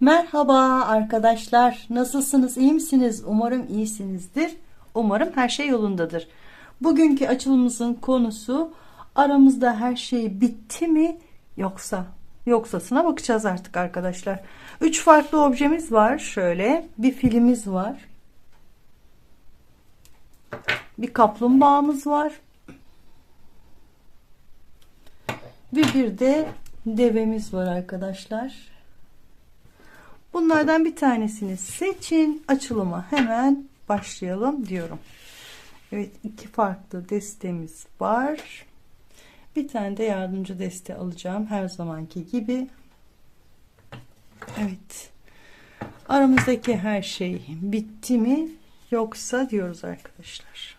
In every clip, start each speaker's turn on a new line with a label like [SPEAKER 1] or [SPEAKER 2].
[SPEAKER 1] Merhaba arkadaşlar. Nasılsınız? İyi misiniz? Umarım iyisinizdir. Umarım her şey yolundadır. Bugünkü açılımımızın konusu aramızda her şey bitti mi yoksa yoksasına bakacağız artık arkadaşlar. Üç farklı objemiz var. Şöyle bir filimiz var. Bir kaplumbağamız var. Ve bir de devemiz var arkadaşlar. Bunlardan bir tanesini seçin. Açılıma hemen başlayalım diyorum. Evet iki farklı destemiz var. Bir tane de yardımcı deste alacağım her zamanki gibi. Evet. Aramızdaki her şey bitti mi yoksa diyoruz arkadaşlar.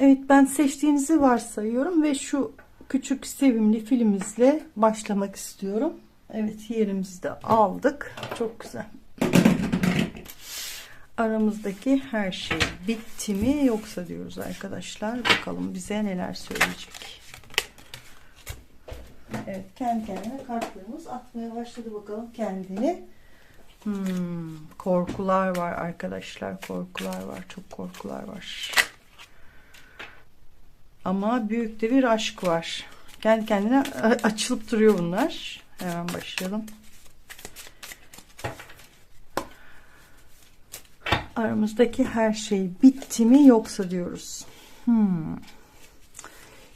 [SPEAKER 1] Evet ben seçtiğinizi varsayıyorum ve şu küçük sevimli filimizle başlamak istiyorum. Evet yerimizi de aldık. Çok güzel. Aramızdaki her şey bitti mi yoksa diyoruz arkadaşlar. Bakalım bize neler söyleyecek. Evet kendi kendine kartlarımız atmaya başladı bakalım kendini. Hmm, korkular var arkadaşlar. Korkular var. Çok korkular var. Ama büyük de bir aşk var. Kendi kendine açılıp duruyor bunlar. Hemen başlayalım. Aramızdaki her şey bitti mi yoksa diyoruz. Hmm.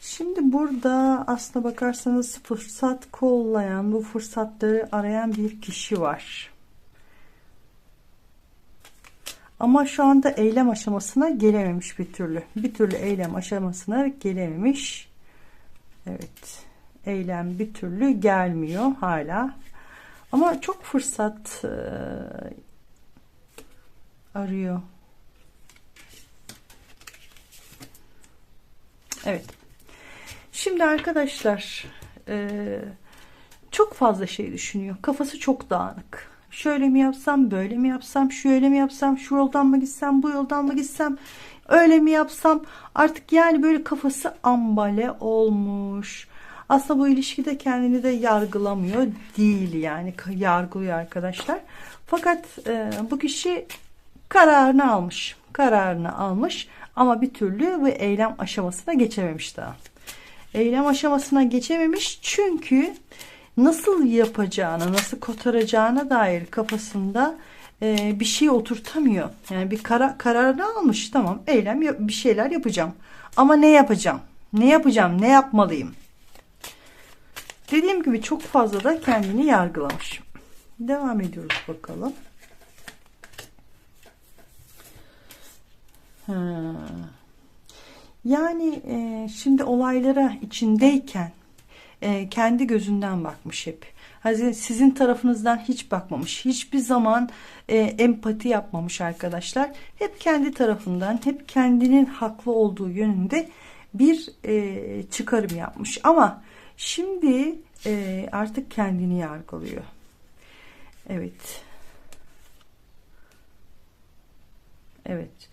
[SPEAKER 1] Şimdi burada aslına bakarsanız fırsat kollayan, bu fırsatları arayan bir kişi var. Ama şu anda eylem aşamasına gelememiş bir türlü. Bir türlü eylem aşamasına gelememiş. Evet. Eylem bir türlü gelmiyor hala. Ama çok fırsat e, arıyor. Evet. Şimdi arkadaşlar e, çok fazla şey düşünüyor. Kafası çok dağınık şöyle mi yapsam böyle mi yapsam şöyle mi yapsam şu yoldan mı gitsem bu yoldan mı gitsem öyle mi yapsam? Artık yani böyle kafası ambale olmuş. Aslında bu ilişkide kendini de yargılamıyor değil yani yargılıyor arkadaşlar. Fakat e, bu kişi kararını almış kararını almış ama bir türlü bu eylem aşamasına geçememiş daha. Eylem aşamasına geçememiş çünkü nasıl yapacağını, nasıl kotaracağına dair kafasında e, bir şey oturtamıyor. Yani bir kara, kararını almış. Tamam eylem bir şeyler yapacağım. Ama ne yapacağım? Ne yapacağım? Ne yapmalıyım? Dediğim gibi çok fazla da kendini yargılamış. Devam ediyoruz bakalım. Ha. Yani e, şimdi olaylara içindeyken e, kendi gözünden bakmış hep. Sizin tarafınızdan hiç bakmamış. Hiçbir zaman e, empati yapmamış arkadaşlar. Hep kendi tarafından, hep kendinin haklı olduğu yönünde bir e, çıkarım yapmış. Ama şimdi e, artık kendini yargılıyor. Evet. Evet.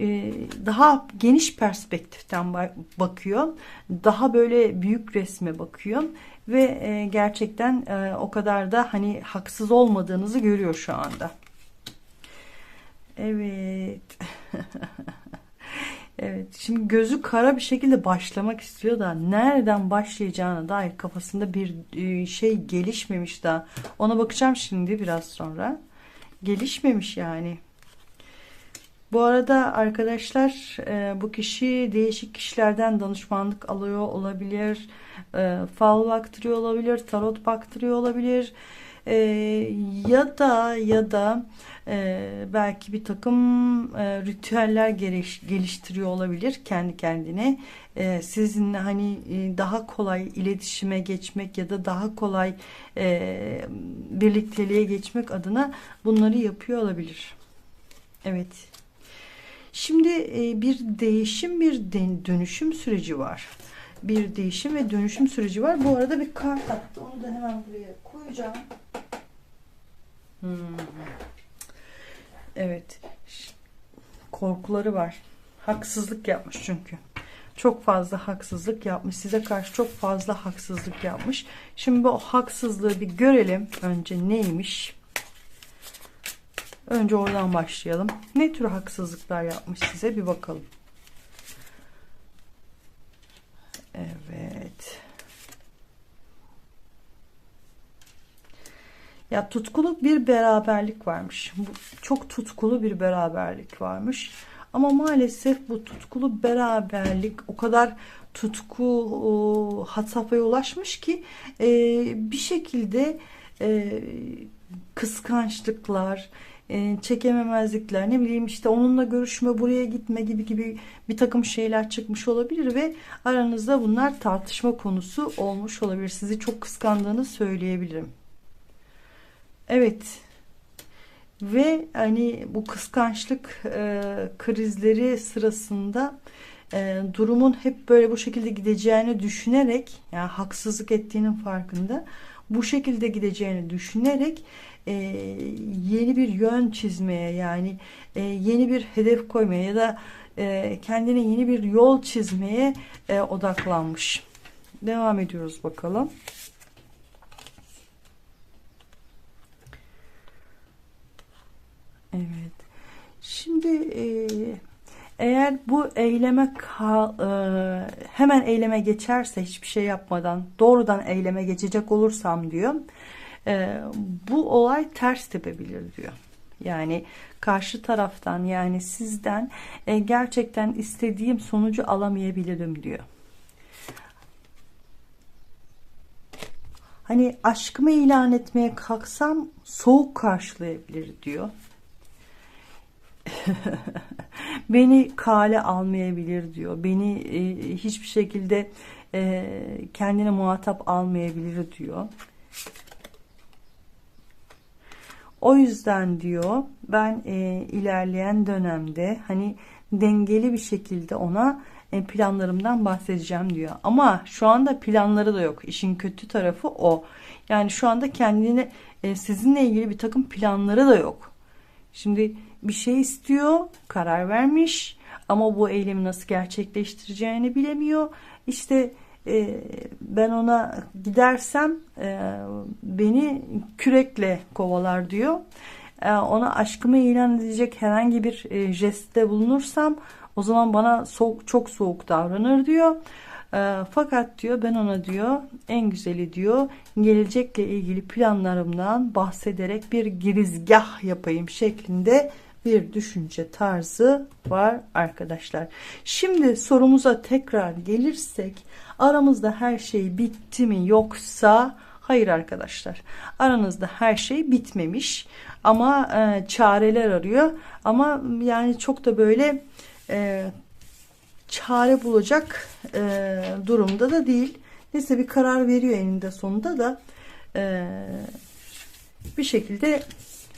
[SPEAKER 1] E, daha geniş perspektiften bakıyor. Daha böyle büyük resme bakıyor ve e, gerçekten e, o kadar da hani haksız olmadığınızı görüyor şu anda. Evet. evet. Şimdi gözü kara bir şekilde başlamak istiyor da nereden başlayacağına dair kafasında bir şey gelişmemiş daha. Ona bakacağım şimdi biraz sonra. Gelişmemiş yani. Bu arada arkadaşlar e, bu kişi değişik kişilerden danışmanlık alıyor olabilir. E, fal baktırıyor olabilir. Tarot baktırıyor olabilir. E, ya da ya da belki bir takım ritüeller geliştiriyor olabilir kendi kendine. sizinle hani daha kolay iletişime geçmek ya da daha kolay birlikteliğe geçmek adına bunları yapıyor olabilir. Evet. E, bir değişim bir dönüşüm süreci var. Bir değişim ve dönüşüm süreci var. Bu arada bir kart attı. Onu da hemen buraya koyacağım. Hmm. Evet. Korkuları var. Haksızlık yapmış çünkü. çok fazla haksızlık yapmış. Size karşı çok fazla haksızlık yapmış. Şimdi bu haksızlığı bir görelim. Önce neymiş? Önce oradan başlayalım. Ne tür haksızlıklar yapmış size bir bakalım. Evet. Ya tutkulu bir beraberlik varmış. Bu çok tutkulu bir beraberlik varmış. Ama maalesef bu tutkulu beraberlik o kadar tutku hat safhaya ulaşmış ki e, bir şekilde e, kıskançlıklar, e, çekememezlikler, ne bileyim işte onunla görüşme, buraya gitme gibi gibi bir takım şeyler çıkmış olabilir ve aranızda bunlar tartışma konusu olmuş olabilir. Sizi çok kıskandığını söyleyebilirim. Evet. Ve hani bu kıskançlık e, krizleri sırasında e, durumun hep böyle bu şekilde gideceğini düşünerek yani haksızlık ettiğinin farkında bu şekilde gideceğini düşünerek e, yeni bir yön çizmeye yani e, yeni bir hedef koymaya ya da e, kendine yeni bir yol çizmeye e, odaklanmış. Devam ediyoruz bakalım. Evet. Şimdi e, eğer bu eyleme e, hemen eyleme geçerse hiçbir şey yapmadan doğrudan eyleme geçecek olursam diyor. E, bu olay ters tepebilir diyor. Yani karşı taraftan yani sizden e, gerçekten istediğim sonucu alamayabilirim diyor. Hani aşkımı ilan etmeye kalksam soğuk karşılayabilir diyor. beni kale almayabilir diyor. Beni e, hiçbir şekilde e, kendine muhatap almayabilir diyor. O yüzden diyor ben e, ilerleyen dönemde hani dengeli bir şekilde ona e, planlarımdan bahsedeceğim diyor. Ama şu anda planları da yok. İşin kötü tarafı o. Yani şu anda kendine e, sizinle ilgili bir takım planları da yok. Şimdi bir şey istiyor, karar vermiş ama bu eylemi nasıl gerçekleştireceğini bilemiyor. İşte e, ben ona gidersem e, beni kürekle kovalar diyor. E, ona aşkımı ilan edecek herhangi bir e, jestte bulunursam o zaman bana soğuk, çok soğuk davranır diyor. E, fakat diyor ben ona diyor en güzeli diyor gelecekle ilgili planlarımdan bahsederek bir girizgah yapayım şeklinde bir düşünce tarzı var arkadaşlar. Şimdi sorumuza tekrar gelirsek aramızda her şey bitti mi yoksa hayır arkadaşlar. Aranızda her şey bitmemiş ama e, çareler arıyor ama yani çok da böyle e, çare bulacak e, durumda da değil. Neyse bir karar veriyor eninde sonunda da e, bir şekilde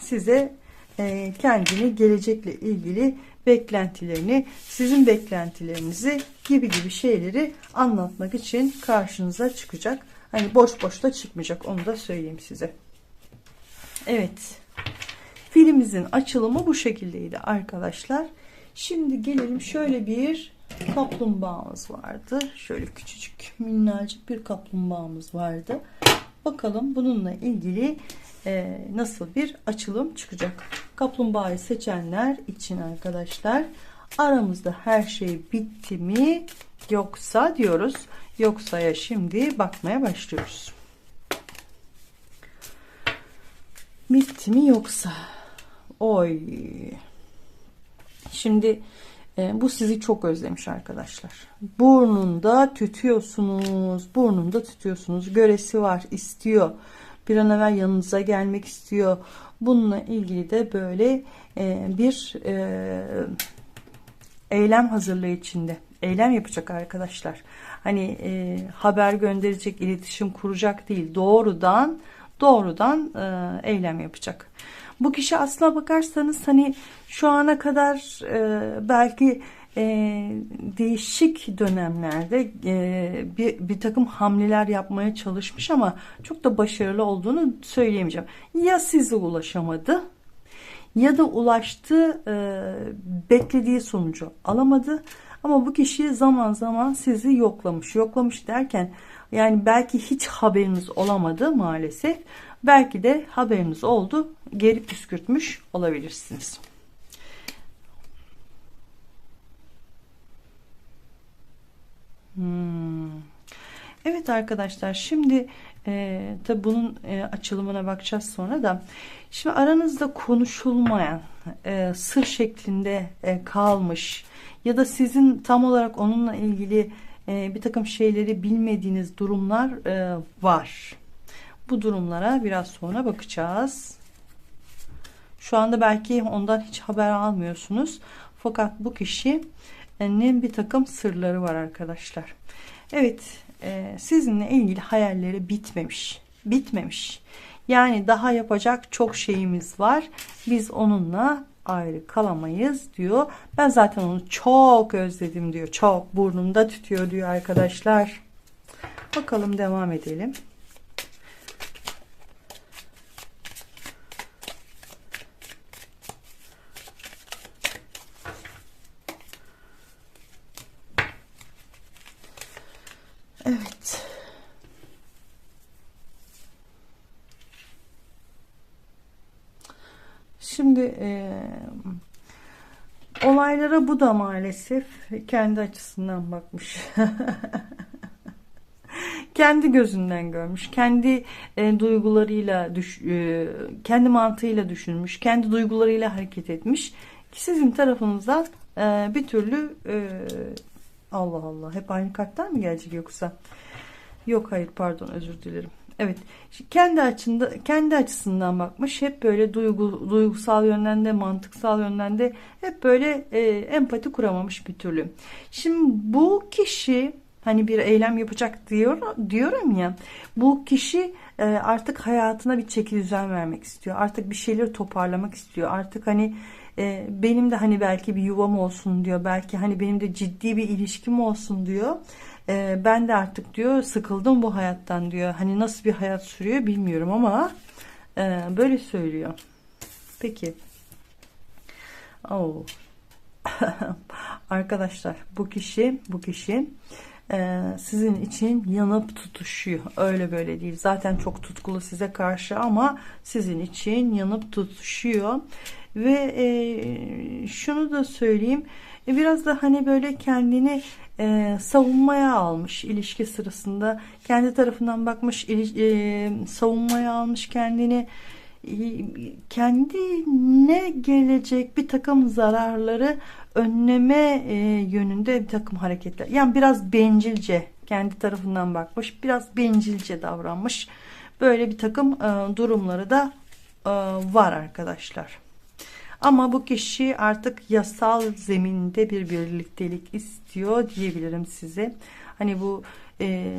[SPEAKER 1] size e, kendini gelecekle ilgili beklentilerini, sizin beklentilerinizi gibi gibi şeyleri anlatmak için karşınıza çıkacak. Hani boş boş da çıkmayacak onu da söyleyeyim size. Evet. Filmimizin açılımı bu şekildeydi arkadaşlar. Şimdi gelelim şöyle bir kaplumbağamız vardı. Şöyle küçücük minnacık bir kaplumbağamız vardı. Bakalım bununla ilgili e, nasıl bir açılım çıkacak. Kaplumbağayı seçenler için arkadaşlar aramızda her şey bitti mi yoksa diyoruz. Yoksa'ya şimdi bakmaya başlıyoruz. Bitti mi yoksa? Oy. Şimdi e, bu sizi çok özlemiş arkadaşlar. Burnunda tütüyorsunuz. Burnunda tütüyorsunuz. Göresi var, istiyor bir an evvel yanınıza gelmek istiyor. Bununla ilgili de böyle e, bir e, eylem hazırlığı içinde. Eylem yapacak arkadaşlar. Hani e, haber gönderecek, iletişim kuracak değil. Doğrudan doğrudan e, eylem yapacak. Bu kişi aslına bakarsanız hani şu ana kadar e, belki e, değişik dönemlerde e, bir, bir takım hamleler yapmaya çalışmış ama çok da başarılı olduğunu söyleyemeyeceğim. Ya size ulaşamadı ya da ulaştı e, beklediği sonucu alamadı Ama bu kişi zaman zaman sizi yoklamış. Yoklamış derken yani belki hiç haberiniz olamadı maalesef. Belki de haberiniz oldu. Geri püskürtmüş olabilirsiniz. Hmm. Evet arkadaşlar şimdi e, tabi bunun e, açılımına bakacağız sonra da şimdi aranızda konuşulmayan e, sır şeklinde e, kalmış ya da sizin tam olarak onunla ilgili e, bir takım şeyleri bilmediğiniz durumlar e, var. Bu durumlara biraz sonra bakacağız. Şu anda belki ondan hiç haber almıyorsunuz. Fakat bu kişinin bir takım sırları var arkadaşlar. Evet e, sizinle ilgili hayalleri bitmemiş. Bitmemiş. Yani daha yapacak çok şeyimiz var. Biz onunla ayrı kalamayız diyor. Ben zaten onu çok özledim diyor. Çok burnumda tütüyor diyor arkadaşlar. Bakalım devam edelim. Evet. Şimdi e, olaylara bu da maalesef kendi açısından bakmış. kendi gözünden görmüş, kendi e, duygularıyla düş, e, kendi mantığıyla düşünmüş, kendi duygularıyla hareket etmiş ki sizin tarafınızdan e, bir türlü e, Allah Allah hep aynı karttan mı gelecek yoksa? Yok hayır pardon özür dilerim. Evet. Kendi açında kendi açısından bakmış. Hep böyle duygu, duygusal yönden de mantıksal yönden de hep böyle e, empati kuramamış bir türlü. Şimdi bu kişi hani bir eylem yapacak diyor diyorum ya. Bu kişi e, artık hayatına bir çeki düzen vermek istiyor. Artık bir şeyleri toparlamak istiyor. Artık hani e, benim de hani belki bir yuvam olsun diyor. Belki hani benim de ciddi bir ilişkim olsun diyor. E, ben de artık diyor sıkıldım bu hayattan diyor. Hani nasıl bir hayat sürüyor bilmiyorum ama e, böyle söylüyor. Peki. Oh. Arkadaşlar bu kişi bu kişi e, sizin için yanıp tutuşuyor. Öyle böyle değil. Zaten çok tutkulu size karşı ama sizin için yanıp tutuşuyor. Ve e, şunu da söyleyeyim. E, biraz da hani böyle kendini e, savunmaya almış ilişki sırasında. Kendi tarafından bakmış, e, savunmaya almış kendini e, kendine gelecek bir takım zararları önleme e, yönünde bir takım hareketler. Yani biraz bencilce kendi tarafından bakmış, biraz bencilce davranmış. Böyle bir takım durumları da var arkadaşlar. Ama bu kişi artık yasal zeminde bir birliktelik istiyor diyebilirim size. Hani bu e,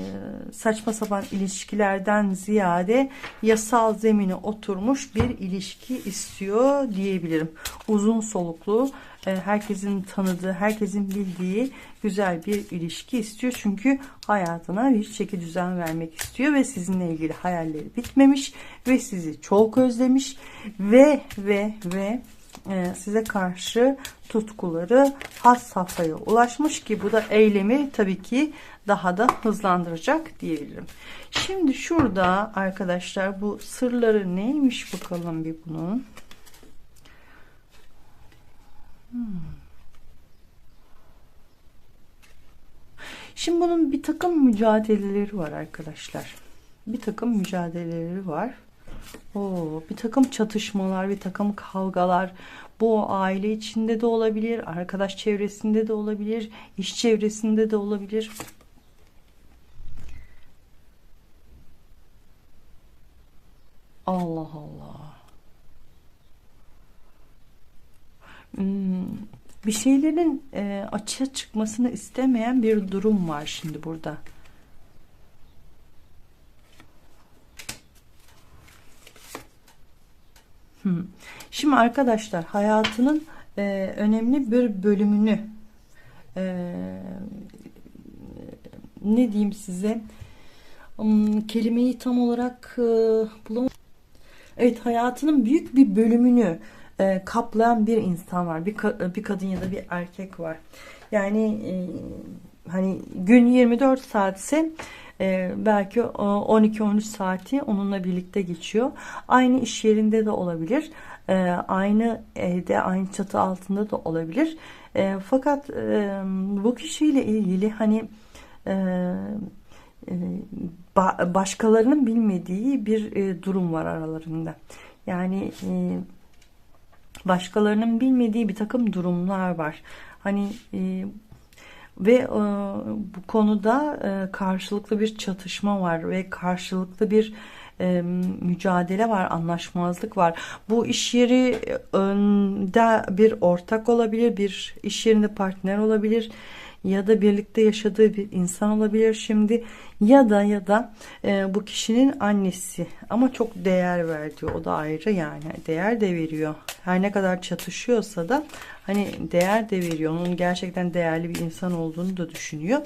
[SPEAKER 1] saçma sapan ilişkilerden ziyade yasal zemine oturmuş bir ilişki istiyor diyebilirim. Uzun soluklu, e, herkesin tanıdığı, herkesin bildiği güzel bir ilişki istiyor. Çünkü hayatına bir çeki düzen vermek istiyor ve sizinle ilgili hayalleri bitmemiş ve sizi çok özlemiş ve ve ve size karşı tutkuları has safhaya ulaşmış ki bu da eylemi tabii ki daha da hızlandıracak diyebilirim. Şimdi şurada arkadaşlar bu sırları neymiş bakalım bir bunun. Hmm. Şimdi bunun bir takım mücadeleleri var arkadaşlar. Bir takım mücadeleleri var. Oo, bir takım çatışmalar, bir takım kavgalar. Bu aile içinde de olabilir, arkadaş çevresinde de olabilir, iş çevresinde de olabilir. Allah Allah. Hmm, bir şeylerin e, açığa çıkmasını istemeyen bir durum var şimdi burada. Şimdi arkadaşlar hayatının e, önemli bir bölümünü e, ne diyeyim size um, kelimeyi tam olarak e, bulamadım. Evet hayatının büyük bir bölümünü e, kaplayan bir insan var. Bir, bir kadın ya da bir erkek var. Yani e, hani gün 24 saatse e, belki 12-13 saati onunla birlikte geçiyor. Aynı iş yerinde de olabilir. E, aynı evde, aynı çatı altında da olabilir. E, fakat e, bu kişiyle ilgili hani e, e, ba başkalarının bilmediği bir e, durum var aralarında. Yani e, başkalarının bilmediği bir takım durumlar var. Hani e, ve e, bu konuda e, karşılıklı bir çatışma var ve karşılıklı bir e, mücadele var, anlaşmazlık var. Bu iş yeri önde bir ortak olabilir, bir iş yerinde partner olabilir ya da birlikte yaşadığı bir insan olabilir şimdi ya da ya da e, bu kişinin annesi. Ama çok değer verdiği o da ayrı yani. Değer de veriyor. Her ne kadar çatışıyorsa da hani değer de veriyor. Onun gerçekten değerli bir insan olduğunu da düşünüyor.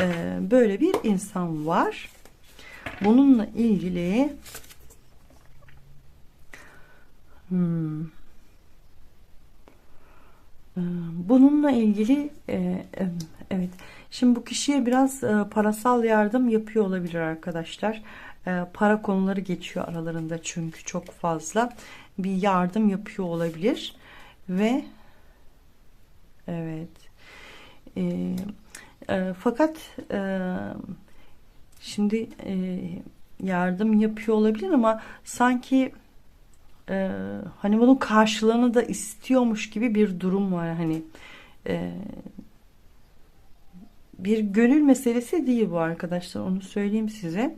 [SPEAKER 1] E, böyle bir insan var. Bununla ilgili hmm, bununla ilgili e, evet şimdi bu kişiye biraz e, parasal yardım yapıyor olabilir arkadaşlar. E, para konuları geçiyor aralarında çünkü çok fazla bir yardım yapıyor olabilir ve evet fakat şimdi yardım yapıyor olabilir ama sanki e, hani bunun karşılığını da istiyormuş gibi bir durum var. Hani e, bir gönül meselesi değil bu arkadaşlar onu söyleyeyim size.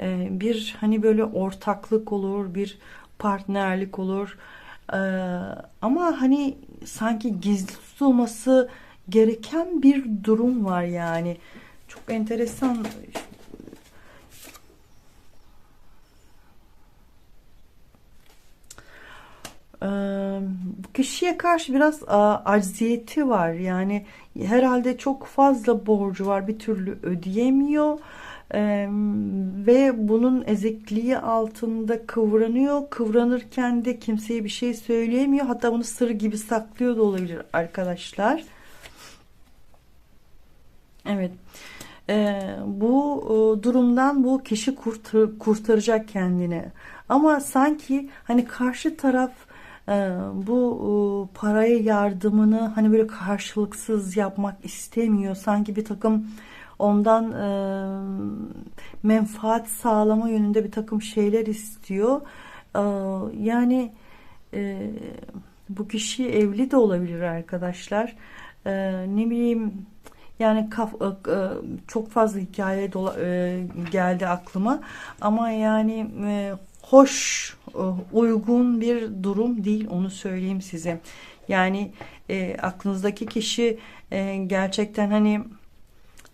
[SPEAKER 1] E, bir hani böyle ortaklık olur bir partnerlik olur. E, ama hani sanki gizli tutulması gereken bir durum var yani. Çok enteresan kişiye karşı biraz acziyeti var. Yani herhalde çok fazla borcu var. Bir türlü ödeyemiyor. ve bunun ezekliği altında kıvranıyor. Kıvranırken de kimseye bir şey söyleyemiyor. Hatta bunu sır gibi saklıyor da olabilir arkadaşlar. Evet. Ee, bu durumdan bu kişi kurtar, kurtaracak kendini. Ama sanki hani karşı taraf ee, bu paraya yardımını hani böyle karşılıksız yapmak istemiyor. Sanki bir takım ondan e, menfaat sağlama yönünde bir takım şeyler istiyor. Ee, yani e, bu kişi evli de olabilir arkadaşlar. Ee, ne bileyim yani kaf, e, çok fazla hikaye dola, geldi aklıma ama yani hoş e, uygun bir durum değil onu söyleyeyim size. Yani e, aklınızdaki kişi e, gerçekten hani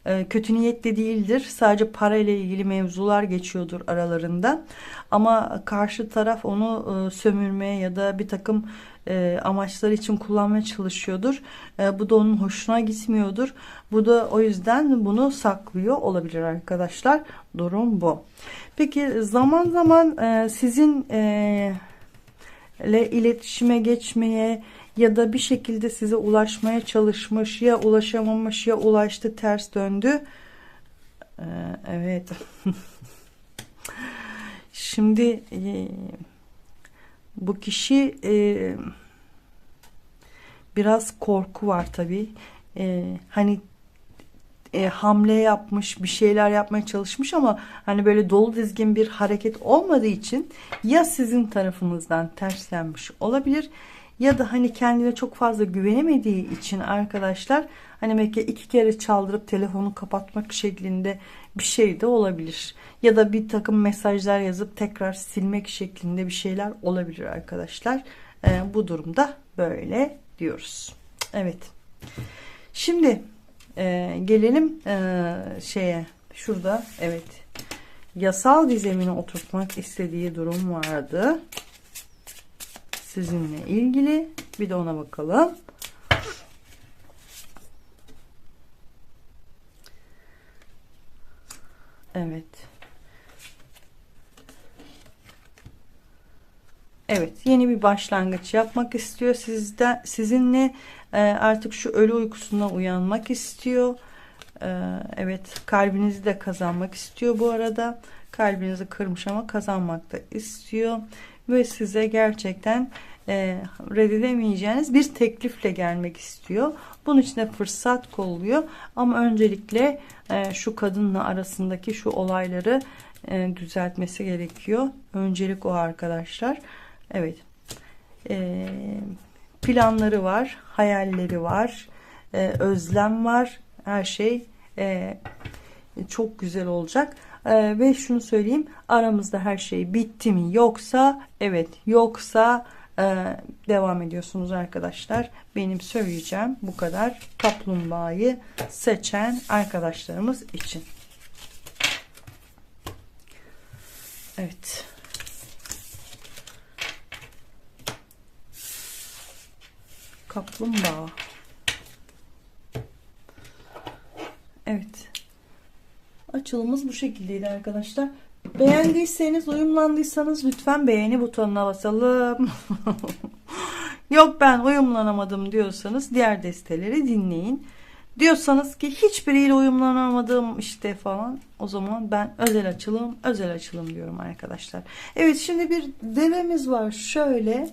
[SPEAKER 1] e, kötü niyetli değildir. Sadece para ile ilgili mevzular geçiyordur aralarında. Ama karşı taraf onu e, sömürmeye ya da bir takım e, amaçlar için kullanmaya çalışıyordur. E, bu da onun hoşuna gitmiyordur. Bu da o yüzden bunu saklıyor olabilir arkadaşlar. Durum bu. Peki zaman zaman e, sizin e, ile iletişime geçmeye ya da bir şekilde size ulaşmaya çalışmış ya ulaşamamış ya ulaştı ters döndü. Ee, evet. Şimdi e, bu kişi e, biraz korku var tabi. E, hani e, hamle yapmış, bir şeyler yapmaya çalışmış ama hani böyle dolu dizgin bir hareket olmadığı için ya sizin tarafınızdan terslenmiş olabilir ya da hani kendine çok fazla güvenemediği için arkadaşlar hani belki iki kere çaldırıp telefonu kapatmak şeklinde bir şey de olabilir. Ya da bir takım mesajlar yazıp tekrar silmek şeklinde bir şeyler olabilir arkadaşlar. Ee, bu durumda böyle diyoruz. Evet. Şimdi e, gelelim e, şeye şurada evet yasal bir zemine oturtmak istediği durum vardı sizinle ilgili. Bir de ona bakalım. Evet. Evet, yeni bir başlangıç yapmak istiyor sizden sizinle e, artık şu ölü uykusuna uyanmak istiyor. E, evet, kalbinizi de kazanmak istiyor bu arada. Kalbinizi kırmış ama kazanmak da istiyor ve size gerçekten e, reddedemeyeceğiniz bir teklifle gelmek istiyor. Bunun için de fırsat kolluyor. Ama öncelikle e, şu kadınla arasındaki şu olayları e, düzeltmesi gerekiyor. Öncelik o arkadaşlar. Evet. E, planları var, hayalleri var, e, özlem var. Her şey e, çok güzel olacak. E, ve şunu söyleyeyim, aramızda her şey bitti mi? Yoksa evet, yoksa e, devam ediyorsunuz arkadaşlar. Benim söyleyeceğim bu kadar. Kaplumbağayı seçen arkadaşlarımız için. Evet. Kaplumbağa. Evet. Açılımız bu şekildeydi arkadaşlar. Beğendiyseniz, uyumlandıysanız lütfen beğeni butonuna basalım. Yok ben uyumlanamadım diyorsanız diğer desteleri dinleyin. Diyorsanız ki hiçbiriyle uyumlanamadım işte falan. O zaman ben özel açılım, özel açılım diyorum arkadaşlar. Evet şimdi bir devemiz var şöyle.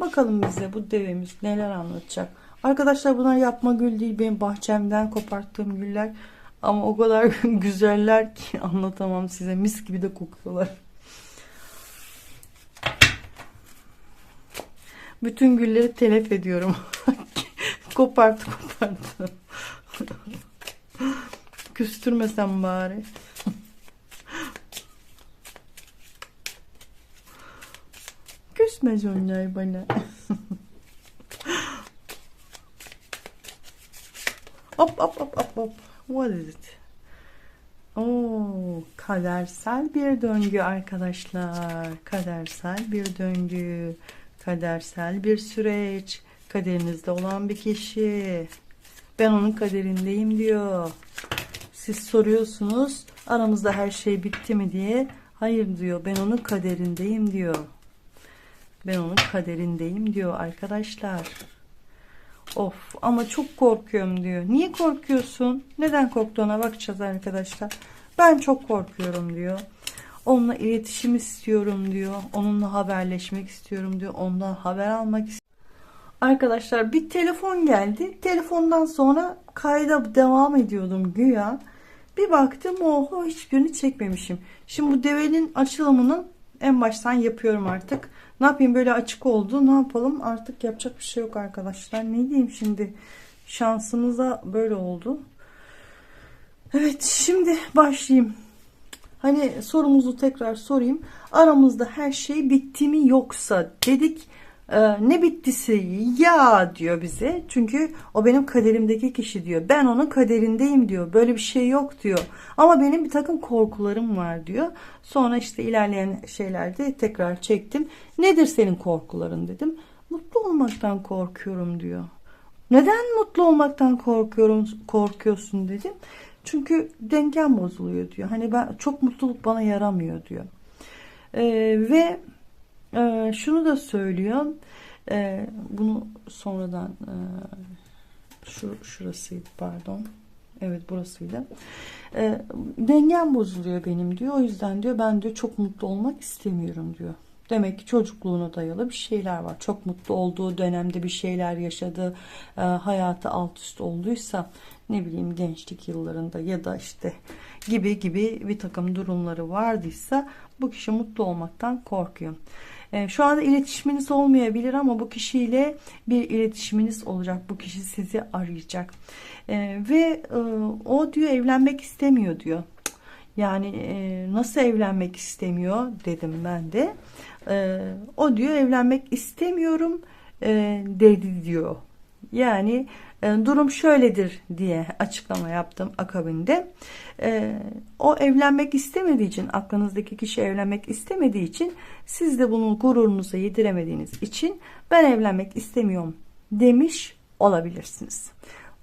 [SPEAKER 1] Bakalım bize bu devemiz neler anlatacak. Arkadaşlar bunlar yapma gül değil. Benim bahçemden koparttığım güller. Ama o kadar güzeller ki anlatamam size. Mis gibi de kokuyorlar. Bütün gülleri telef ediyorum. koparttı koparttı. Küstürmesem bari. Küsme onlar bana. hop hop hop hop hop. What is it? Oo, kadersel bir döngü arkadaşlar. Kadersel bir döngü. Kadersel bir süreç. Kaderinizde olan bir kişi. Ben onun kaderindeyim diyor. Siz soruyorsunuz aramızda her şey bitti mi diye. Hayır diyor ben onun kaderindeyim diyor. Ben onun kaderindeyim diyor arkadaşlar. Of ama çok korkuyorum diyor. Niye korkuyorsun? Neden korktuğuna bakacağız arkadaşlar. Ben çok korkuyorum diyor. Onunla iletişim istiyorum diyor. Onunla haberleşmek istiyorum diyor. Ondan haber almak istiyorum. Arkadaşlar bir telefon geldi. Telefondan sonra kayda devam ediyordum güya. Bir baktım oho hiçbirini çekmemişim. Şimdi bu devenin açılımının en baştan yapıyorum artık. Ne yapayım böyle açık oldu. Ne yapalım artık yapacak bir şey yok arkadaşlar. Ne diyeyim şimdi şansımıza böyle oldu. Evet şimdi başlayayım. Hani sorumuzu tekrar sorayım. Aramızda her şey bitti mi yoksa dedik. Ee, ne bittisi ya diyor bize. Çünkü o benim kaderimdeki kişi diyor. Ben onun kaderindeyim diyor. Böyle bir şey yok diyor. Ama benim bir takım korkularım var diyor. Sonra işte ilerleyen şeylerde tekrar çektim. Nedir senin korkuların dedim. Mutlu olmaktan korkuyorum diyor. Neden mutlu olmaktan korkuyorum korkuyorsun dedim. Çünkü dengem bozuluyor diyor. Hani ben çok mutluluk bana yaramıyor diyor. Ee, ve e, şunu da söylüyor. E, bunu sonradan e, şu şurasıydı pardon. Evet burasıydı. E, dengem bozuluyor benim diyor. O yüzden diyor ben diyor çok mutlu olmak istemiyorum diyor. Demek ki çocukluğuna dayalı bir şeyler var. Çok mutlu olduğu dönemde bir şeyler yaşadı. E, hayatı alt üst olduysa ne bileyim gençlik yıllarında ya da işte gibi gibi bir takım durumları vardıysa bu kişi mutlu olmaktan korkuyor. E, şu anda iletişiminiz olmayabilir ama bu kişiyle bir iletişiminiz olacak. Bu kişi sizi arayacak. E, ve e, o diyor evlenmek istemiyor diyor. Yani e, nasıl evlenmek istemiyor dedim ben de. E, o diyor evlenmek istemiyorum e, dedi diyor. Yani e, durum şöyledir diye açıklama yaptım akabinde. E, o evlenmek istemediği için aklınızdaki kişi evlenmek istemediği için siz de bunu gururunuza yediremediğiniz için ben evlenmek istemiyorum demiş olabilirsiniz.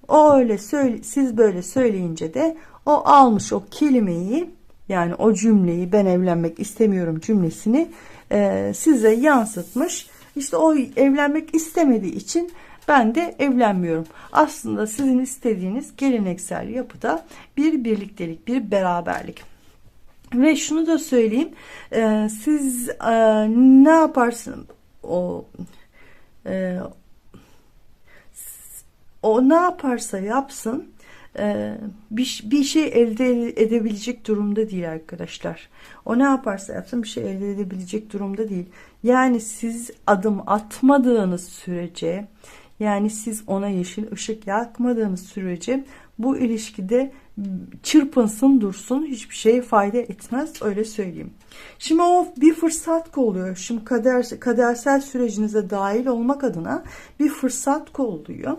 [SPEAKER 1] O öyle söyle, siz böyle söyleyince de o almış o kelimeyi Yani o cümleyi ben evlenmek istemiyorum cümlesini e, size yansıtmış. İşte o evlenmek istemediği için ben de evlenmiyorum. Aslında sizin istediğiniz geleneksel yapıda bir birliktelik, bir beraberlik. Ve şunu da söyleyeyim, e, siz e, ne yaparsın o e, o ne yaparsa yapsın e, bir şey elde edebilecek durumda değil arkadaşlar. O ne yaparsa yapsın bir şey elde edebilecek durumda değil. Yani siz adım atmadığınız sürece yani siz ona yeşil ışık yakmadığınız sürece bu ilişkide çırpınsın dursun hiçbir şeye fayda etmez öyle söyleyeyim. Şimdi o bir fırsat kolluyor. Şimdi kader, kadersel sürecinize dahil olmak adına bir fırsat kolluyor.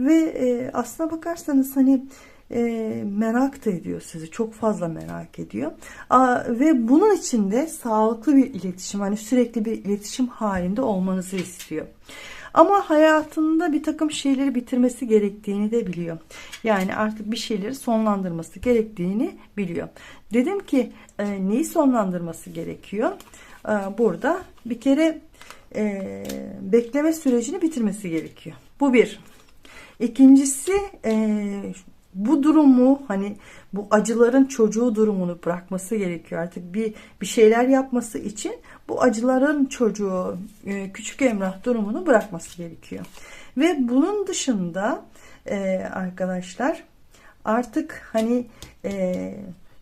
[SPEAKER 1] Ve e, aslına bakarsanız hani e, merak da ediyor sizi. Çok fazla merak ediyor. A, ve bunun için de sağlıklı bir iletişim hani sürekli bir iletişim halinde olmanızı istiyor. Ama hayatında bir takım şeyleri bitirmesi gerektiğini de biliyor. Yani artık bir şeyleri sonlandırması gerektiğini biliyor. Dedim ki e, neyi sonlandırması gerekiyor? E, burada bir kere e, bekleme sürecini bitirmesi gerekiyor. Bu bir. İkincisi e, bu durumu hani bu acıların çocuğu durumunu bırakması gerekiyor. Artık bir bir şeyler yapması için bu acıların çocuğu e, küçük Emrah durumunu bırakması gerekiyor. Ve bunun dışında e, arkadaşlar artık hani e,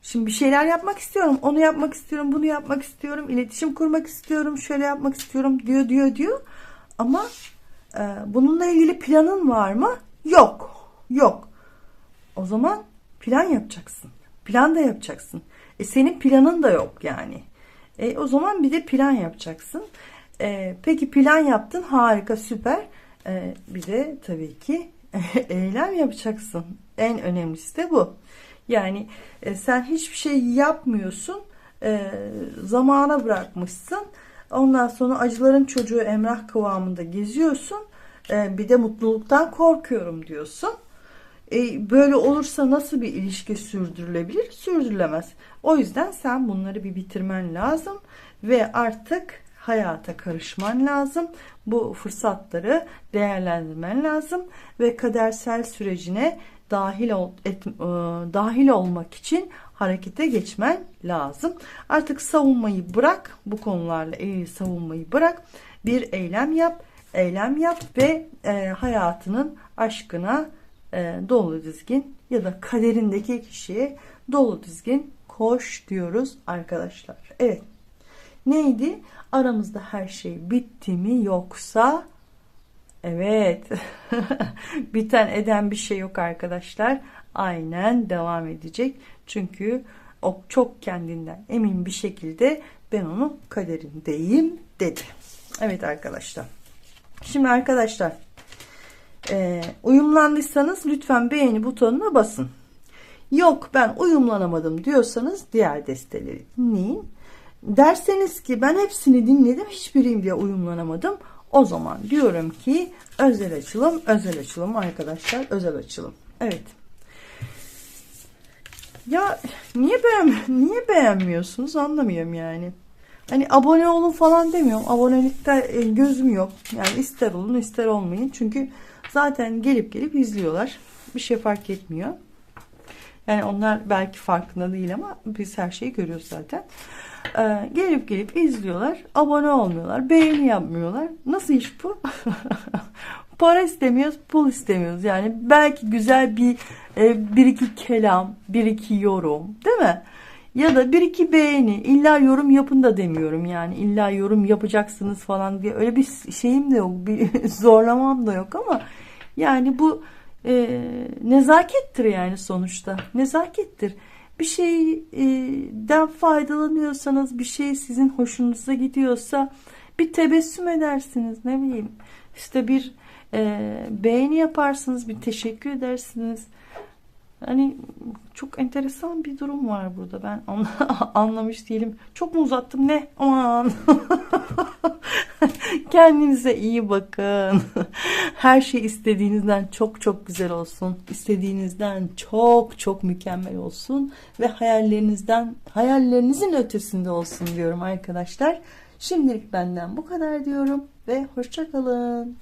[SPEAKER 1] şimdi bir şeyler yapmak istiyorum onu yapmak istiyorum bunu yapmak istiyorum iletişim kurmak istiyorum şöyle yapmak istiyorum diyor diyor diyor. Ama bununla ilgili planın var mı? Yok. Yok o zaman plan yapacaksın. Plan da yapacaksın. E senin planın da yok yani. E o zaman bir de plan yapacaksın. E, peki plan yaptın harika süper. E, bir de tabii ki eylem yapacaksın. En önemlisi de bu. Yani e, sen hiçbir şey yapmıyorsun. E, zamana bırakmışsın. Ondan sonra acıların çocuğu emrah kıvamında geziyorsun. E, bir de mutluluktan korkuyorum diyorsun. E, böyle olursa nasıl bir ilişki sürdürülebilir? Sürdürülemez. O yüzden sen bunları bir bitirmen lazım ve artık hayata karışman lazım. Bu fırsatları değerlendirmen lazım ve kadersel sürecine dahil ol, et, e, dahil olmak için harekete geçmen lazım. Artık savunmayı bırak. Bu konularla ilgili savunmayı bırak. Bir eylem yap, eylem yap ve e, hayatının aşkına e, dolu dizgin ya da kaderindeki kişiye dolu dizgin koş diyoruz arkadaşlar. Evet. Neydi? Aramızda her şey bitti mi yoksa evet biten eden bir şey yok arkadaşlar. Aynen devam edecek. Çünkü o çok kendinden emin bir şekilde ben onun kaderindeyim dedi. Evet arkadaşlar. Şimdi arkadaşlar e, uyumlandıysanız lütfen beğeni butonuna basın. Yok ben uyumlanamadım diyorsanız diğer desteleri dinleyin. Derseniz ki ben hepsini dinledim hiçbiriyim diye uyumlanamadım. O zaman diyorum ki özel açılım, özel açılım arkadaşlar, özel açılım. Evet. Ya niye beğen niye beğenmiyorsunuz anlamıyorum yani. Hani abone olun falan demiyorum. Abonelikte e, gözüm yok. Yani ister olun ister olmayın. Çünkü Zaten gelip gelip izliyorlar. Bir şey fark etmiyor. Yani onlar belki farkında değil ama biz her şeyi görüyoruz zaten. Ee, gelip gelip izliyorlar. Abone olmuyorlar. Beğeni yapmıyorlar. Nasıl iş bu? Para istemiyoruz, pul istemiyoruz. Yani belki güzel bir e, bir iki kelam, bir iki yorum, değil mi? Ya da bir iki beğeni. İlla yorum yapın da demiyorum yani. İlla yorum yapacaksınız falan diye. Öyle bir şeyim de yok. Bir zorlamam da yok ama yani bu e, nezakettir yani sonuçta. Nezakettir. Bir şeyden faydalanıyorsanız, bir şey sizin hoşunuza gidiyorsa bir tebessüm edersiniz. Ne bileyim işte bir e, beğeni yaparsınız, bir teşekkür edersiniz. Hani çok enteresan bir durum var burada. Ben anla- anlamış değilim. Çok mu uzattım ne? Aman. Kendinize iyi bakın. Her şey istediğinizden çok çok güzel olsun. İstediğinizden çok çok mükemmel olsun ve hayallerinizden hayallerinizin ötesinde olsun diyorum arkadaşlar. Şimdilik benden bu kadar diyorum ve hoşça kalın.